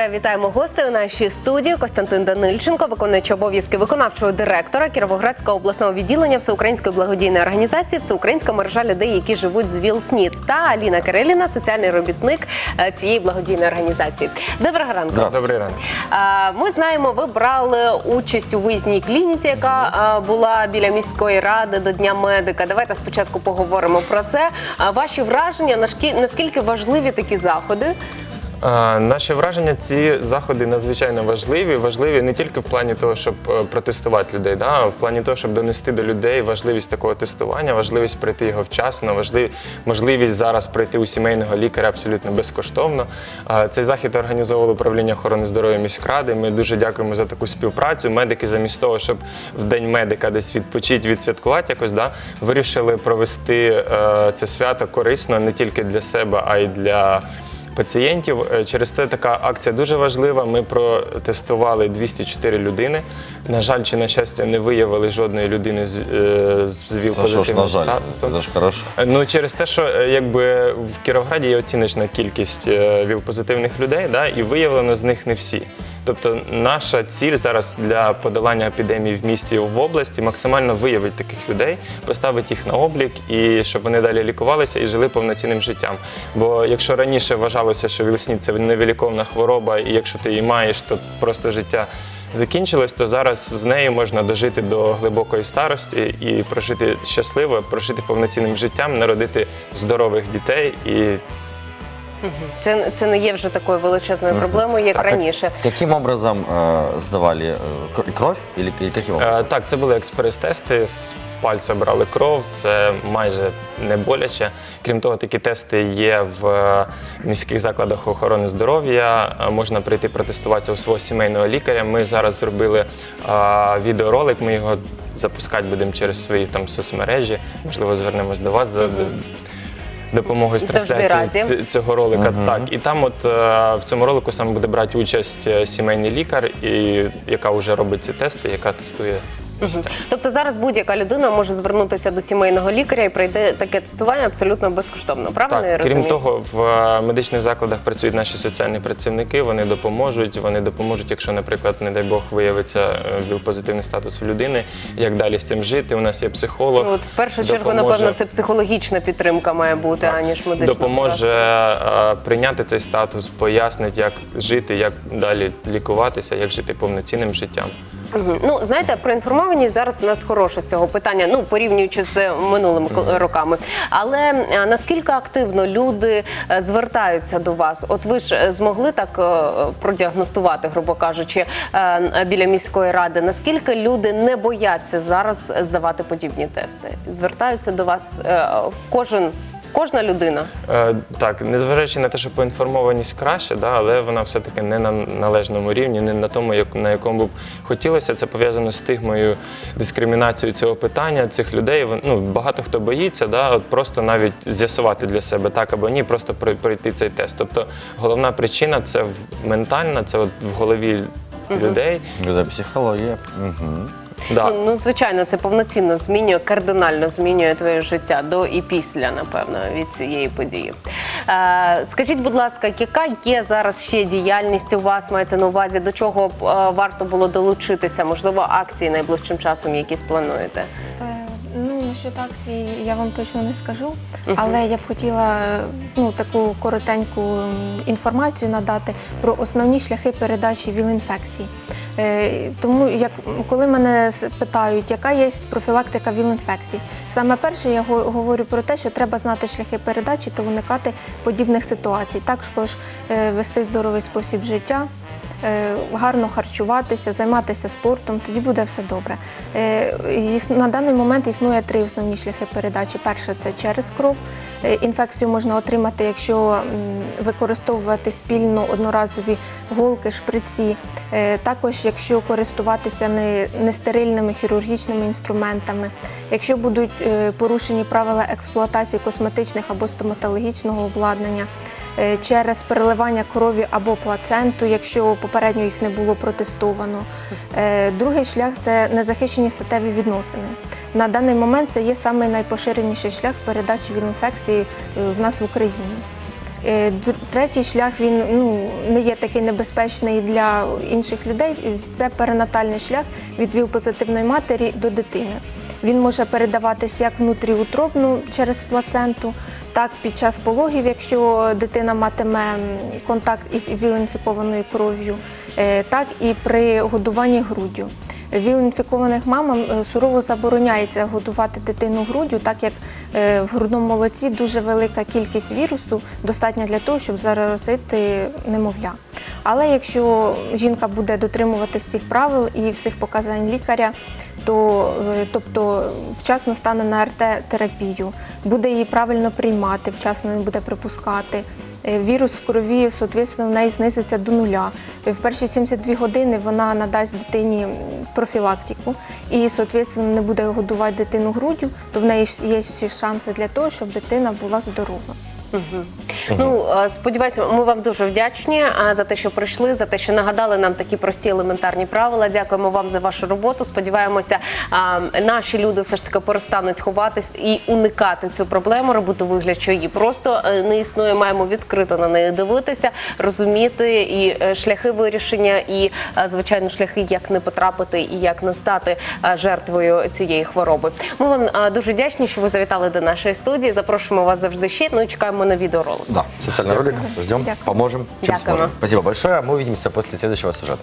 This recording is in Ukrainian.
Отже, вітаємо гостей у нашій студії. Костянтин Данильченко, виконуючий обов'язки виконавчого директора Кіровоградського обласного відділення Всеукраїнської благодійної організації Всеукраїнська мережа людей, які живуть з ВІЛ-СНІД, та Аліна Кириліна, соціальний робітник е, цієї благодійної організації. Доброго ранку. Добрий ранок. Ми знаємо, ви брали участь у виїзній клініці, яка була біля міської ради до Дня медика. Давайте спочатку поговоримо про це. Ваші враження, наскільки важливі такі заходи? Наші враження, ці заходи надзвичайно важливі. Важливі не тільки в плані того, щоб е, протестувати людей, да, а в плані того, щоб донести до людей важливість такого тестування, важливість пройти його вчасно, важлив- можливість зараз пройти у сімейного лікаря абсолютно безкоштовно. Цей захід організовувало управління охорони здоров'я міськради. Ми дуже дякуємо за таку співпрацю. Медики, замість того, щоб в день медика десь відпочити, відсвяткувати якось, да, вирішили провести е, це свято корисно не тільки для себе, а й для пацієнтів. Е, Через це така акція дуже важлива. Ми протестували 204 людини. На жаль, чи на щастя, не виявили жодної людини з, е, з ВІЛ позитивним статусом. це ж хорошо. Е, Ну через те, що якби в Кіровграді є оціночна кількість ВІЛ-позитивних людей, да, і виявлено з них не всі. Тобто наша ціль зараз для подолання епідемії в місті в області максимально виявити таких людей, поставити їх на облік і щоб вони далі лікувалися і жили повноцінним життям. Бо якщо раніше вважалося, що ВІЛ-СНІД – це невиліковна хвороба, і якщо ти її маєш, то просто життя закінчилось, то зараз з нею можна дожити до глибокої старості і прожити щасливо, прожити повноцінним життям, народити здорових дітей і Це, це не є вже такою величезною проблемою, як А раніше. Каким образом э, сдавали э, кр- кровь или, или каким Е. Так, це були експрес-тести. З пальця брали кров, це майже не боляче. Крім того, такі тести є в е, міських закладах охорони здоров'я. Е, Можна прийти протестуватися у свого сімейного лікаря. Ми зараз зробили е, відеоролик. Ми його запускати будемо через свої там соцмережі. Можливо, звернемось до вас за допомогою з Завжди трансляції раді. ц- цього ролика. Так, і там, от е, в цьому ролику саме буде брати участь е, сімейний лікар, і яка вже робить ці тести, яка тестує Тобто зараз будь-яка людина може звернутися до сімейного лікаря і пройде таке тестування абсолютно безкоштовно. Правильно я Так, крім того, в е, медичних закладах працюють наші соціальні працівники. Вони допоможуть. Вони допоможуть, якщо, наприклад, не дай Бог, виявиться е, ВІЛ-позитивний статус в людини, як далі з цим жити. У нас є психолог. Ну, От в першу чергу, напевно, це психологічна підтримка має бути, аніж медична. допоможе е, прийняти цей статус, пояснить, як жити, як далі лікуватися, як жити повноцінним життям. Ну знаєте, про інформованість зараз у нас хороше з цього питання, ну порівнюючи з минулими кол- роками. Але е, наскільки активно люди е, звертаються до вас? От ви ж е, змогли так е, продіагностувати, грубо кажучи, е, біля міської ради. Наскільки люди не бояться зараз здавати подібні тести? Звертаються до вас е, кожен. Кожна людина. Е, Так, незважаючи на те, що поінформованість краще, да, але вона все-таки не на належному рівні, не на тому, як, на якому б хотілося. Це пов'язано з стигмою, дискримінацією цього питання, цих людей. Вон- Ну, багато хто боїться, да, от просто навіть з'ясувати для себе так або ні, просто прой- пройти цей тест. Тобто головна причина це в- ментальна, це от в голові людей. Это психология. Мгм. Да. Ну, ну, звичайно, це повноцінно змінює, кардинально змінює твоє життя до і після, напевно, від цієї події. Е, скажіть, будь ласка, яка є зараз ще діяльність у вас? Мається на увазі, до чого б е, варто було долучитися? Можливо, акції найближчим часом якісь плануєте? Е, Ну, насчет акції я вам точно не скажу, але я б хотіла ну, таку коротеньку інформацію надати про основні шляхи передачі ВІЛ-інфекцій. Е, Тому, як коли мене питають, яка є профілактика ВІЛ-інфекцій, саме перше я говорю про те, що треба знати шляхи передачі та уникати подібних ситуацій. Також е, вести здоровий спосіб життя, е, гарно харчуватися, займатися спортом, тоді буде все добре. На даний момент існує три основні шляхи передачі. Перше це через кров. Інфекцію можна отримати, якщо використовувати спільно одноразові голки, шприці. Також, якщо користуватися нестерильними хірургічними інструментами, якщо будуть е, порушені правила експлуатації косметичних або стоматологічного обладнання. е, Через переливання крові або плаценту, якщо попередньо їх не було протестовано. Е, Другий шлях це незахищені статеві відносини. На даний момент це є найпоширеніший шлях передачі ВІЛ-інфекції е, в нас в Україні. Е, Третій шлях він ну не є такий небезпечний для інших людей. Це перинатальний шлях від ВІЛ-позитивної матері до дитини. Він може передаватись як внутріутробну через плаценту, так під час пологів, якщо дитина матиме контакт із ВІЛ-інфікованою кров'ю, е, так і при годуванні груддю. ВІЛ-інфікованих мамам е, сурово забороняється годувати дитину груддю, так як е, в грудному молоці дуже велика кількість вірусу, достатня для того, щоб заразити немовля. Але якщо жінка буде дотримуватись цих правил і всіх показань лікаря, е, тобто вчасно стане на РТ-терапію, буде її правильно приймати, вчасно не буде припускати. Е, Вірус в крові, соответственно, в неї знизиться до нуля. Е, В перші 72 години вона надасть дитині профілактику і, соответственно, не буде годувати дитину груддю, то в неї є всі шанси для того, щоб дитина була здорова. Ну сподіваюся, ми вам дуже вдячні за те, що прийшли, за те, що нагадали нам такі прості елементарні правила. Дякуємо вам за вашу роботу. Сподіваємося, наші люди все ж таки перестануть ховатись і уникати цю проблему, робити вигляд, що її просто е, не існує. Маємо відкрито на неї дивитися, розуміти і е, шляхи вирішення, і е, звичайно шляхи, як не потрапити і як не стати жертвою цієї хвороби. Ми вам дуже вдячні, що ви завітали до нашої студії. Запрошуємо вас завжди ще. Ну і чекаємо на відеоролик. Да, социальный ролик. Ждем, поможем, чем сможем. Спасибо большое. Мы увидимся после следующего сюжета.